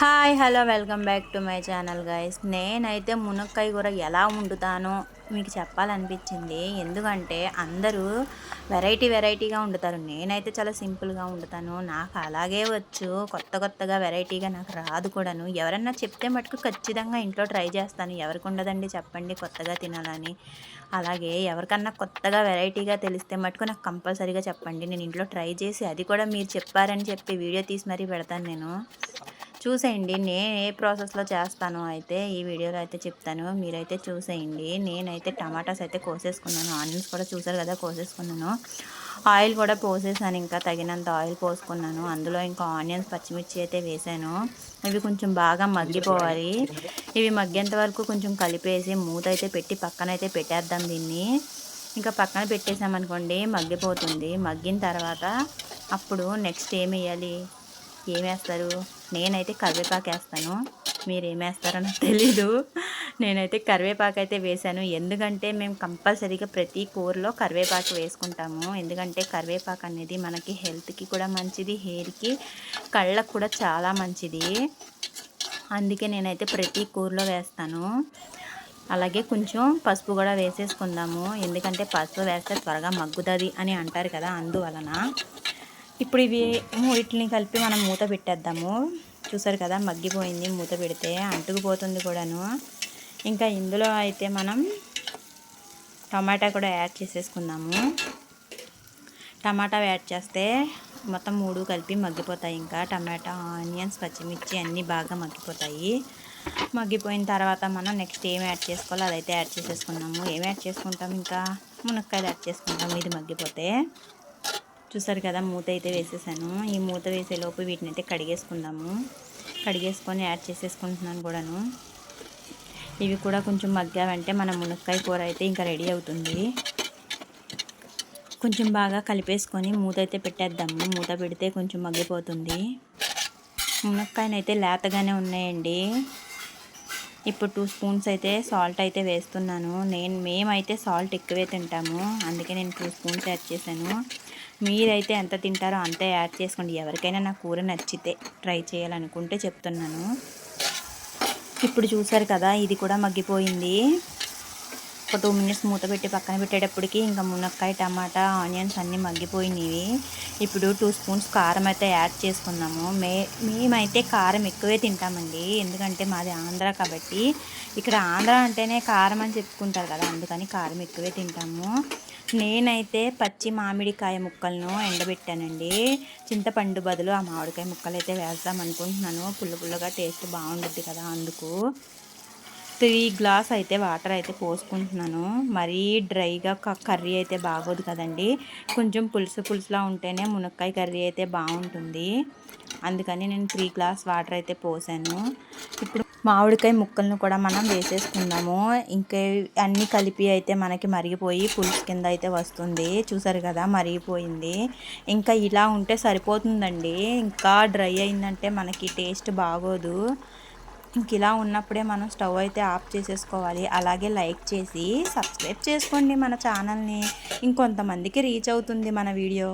Hi hello welcome back to my channel guys. నేనైతే మునక్కాయ కూర ఎలా వండుతానో మీకు చెప్పాలనిపించింది. ఎందుకంటే అందరూ వెరైటీ వెరైటీగా వండుతారు. నేనైతే చాలా సింపుల్గా వండుతాను. నాకు అలాగే వచ్చు. కొత్త కొత్తగా వెరైటీగా నాకు రాదు కూడాను. ఎవరన్నా చెప్తే మటుకు ఖచ్చితంగా ఇంట్లో ట్రై చేస్తాను. ఎవరికి ఉండదండి చెప్పండి కొత్తగా తినాలని. అలాగే ఎవరికన్నా కొత్తగా వెరైటీగా తెలిస్తే మటుకు నాకు కంపల్సరీగా చెప్పండి. నేను ఇంట్లో ట్రై చేసి అది కూడా మీరు చెప్పారని చెప్పి వీడియో తీసి మరీ పెడతాను నేను. చూసేయండి. నేను ఏ ప్రాసెస్లో చేస్తానో అయితే ఈ వీడియోలో అయితే చెప్తాను. మీరైతే చూసేయండి. నేనైతే టమాటాస్ అయితే కోసేసుకున్నాను. ఆనియన్స్ కూడా చూసారు కదా కోసేసుకున్నాను. ఆయిల్ కూడా పోసేసాను. ఇంకా తగినంత ఆయిల్ పోసుకున్నాను. అందులో ఇంకా ఆనియన్స్ పచ్చిమిర్చి అయితే వేసాను. ఇవి కొంచెం బాగా మగ్గిపోవాలి. ఇవి మగ్గేంత వరకు కొంచెం కలిపేసి మూత అయితే పెట్టి పక్కన అయితే పెట్టేద్దాం దీన్ని. ఇంకా పక్కన పెట్టేసామనుకోండి మగ్గిపోతుంది. మగ్గిన తర్వాత అప్పుడు నెక్స్ట్ ఏం వేయాలి? ఏమేస్తారు నేనైతే కరివేపాకు వేస్తాను మీరు ఏమేస్తారో నాకు తెలీదు. నేనైతే కరివేపాకు అయితే వేశాను. ఎందుకంటే మేము కంపల్సరీగా ప్రతి కూరలో కరివేపాకు వేసుకుంటాము. ఎందుకంటే కరివేపాకు అనేది మనకి హెల్త్కి కూడా మంచిది హెయిర్కి కళ్ళకు కూడా చాలా మంచిది. అందుకే నేనైతే ప్రతి కూరలో వేస్తాను. అలాగే కొంచెం పసుపు కూడా వేసేసుకుందాము. ఎందుకంటే పసుపు వేస్తే త్వరగా మగ్గుతుంది అని అంటారు కదా అందువలన. ఇప్పుడు ఇవి మూడింటిని కలిపి మనం మూత పెట్టేద్దాము. చూసారు కదా మగ్గిపోయింది మూత పెడితే అంటుకుపోతుంది కూడాను. ఇంకా ఇందులో అయితే మనం టమాటా కూడా యాడ్ చేసేసుకుందాము. టమాటా యాడ్ చేస్తే మొత్తం మూడు కలిపి మగ్గిపోతాయి ఇంకా. టమాటా ఆనియన్స్ పచ్చిమిర్చి అన్నీ బాగా మగ్గిపోతాయి. మగ్గిపోయిన తర్వాత మనం నెక్స్ట్ ఏం యాడ్ చేసుకోవాలో అదైతే యాడ్ చేసేసుకున్నాము ఏం యాడ్ చేసుకుంటాం ఇంకా? మునక్కాయలు యాడ్ చేసుకుంటాం. ఇది మగ్గిపోతే. చూసారు కదా మూత అయితే వేసేసాను. ఈ మూత వేసేలోపు వీటిని అయితే కడిగేసుకుందాము. కడిగేసుకొని యాడ్ చేసేసుకుంటున్నాను కూడాను. ఇవి కూడా కొంచెం మగ్గావంటే మన మునక్కాయ కూర అయితే ఇంకా రెడీ అవుతుంది. కొంచెం బాగా కలిపేసుకొని మూత అయితే పెట్టేద్దాము. మూత పెడితే కొంచెం మగ్గిపోతుంది. మునక్కాయనైతే లేతగానే ఉన్నాయండి. ఇప్పుడు టూ స్పూన్స్ అయితే సాల్ట్ అయితే వేస్తున్నాను. నేను మేమైతే సాల్ట్ ఎక్కువే తింటాము. అందుకే నేను టూ స్పూన్స్ యాడ్ చేశాను. మీరైతే ఎంత తింటారో అంతే యాడ్ చేసుకోండి. ఎవరికైనా నా కూర నచ్చితే ట్రై చేయాలనుకుంటే చెప్తున్నాను. ఇప్పుడు చూసారు కదా ఇది కూడా మగ్గిపోయింది. ఒక టూ మినిట్స్ మూత పెట్టి పక్కన పెట్టేటప్పటికి ఇంకా మునక్కాయ టమాటా ఆనియన్స్ అన్నీ మగ్గిపోయినవి. ఇప్పుడు టూ స్పూన్స్ కారం అయితే యాడ్ చేసుకున్నాము మే మేమైతే కారం ఎక్కువే తింటామండి. ఎందుకంటే మాది ఆంధ్ర కాబట్టి. ఇక్కడ ఆంధ్ర అంటేనే కారం అని చెప్పుకుంటారు కదా అందుకని కారం ఎక్కువే తింటాము. నేనైతే పచ్చి మామిడికాయ ముక్కలను ఎండబెట్టానండి. చింతపండు బదులు ఆ మామిడికాయ ముక్కలు అయితే వేద్దాం అనుకుంటున్నాను. పుల్ల పుల్లగా టేస్ట్ బాగుంటుంది కదా అందుకు. త్రీ గ్లాస్ అయితే వాటర్ అయితే పోసుకుంటున్నాను. మరీ డ్రైగా కర్రీ అయితే బాగోదు కదండి. కొంచెం పులుసు పులుసులా ఉంటేనే మునక్కాయ కర్రీ అయితే బాగుంటుంది. అందుకని నేను త్రీ గ్లాస్ వాటర్ అయితే పోసాను. ఇప్పుడు మామిడికాయ ముక్కలను కూడా మనం వేసేసుకుందాము. ఇంకా అన్నీ కలిపి అయితే మనకి మరిగిపోయి పులుసు కింద అయితే వస్తుంది. చూసారు కదా మరిగిపోయింది. ఇంకా ఇలా ఉంటే సరిపోతుందండి. ఇంకా డ్రై అయిందంటే మనకి టేస్ట్ బాగోదు. ఇంక ఇలా ఉన్నప్పుడే మనం స్టవ్ అయితే ఆఫ్ చేసేసుకోవాలి. అలాగే లైక్ చేసి సబ్స్క్రైబ్ చేసుకోండి మన ఛానల్ని. ఇంకొంతమందికి రీచ్ అవుతుంది మన వీడియో.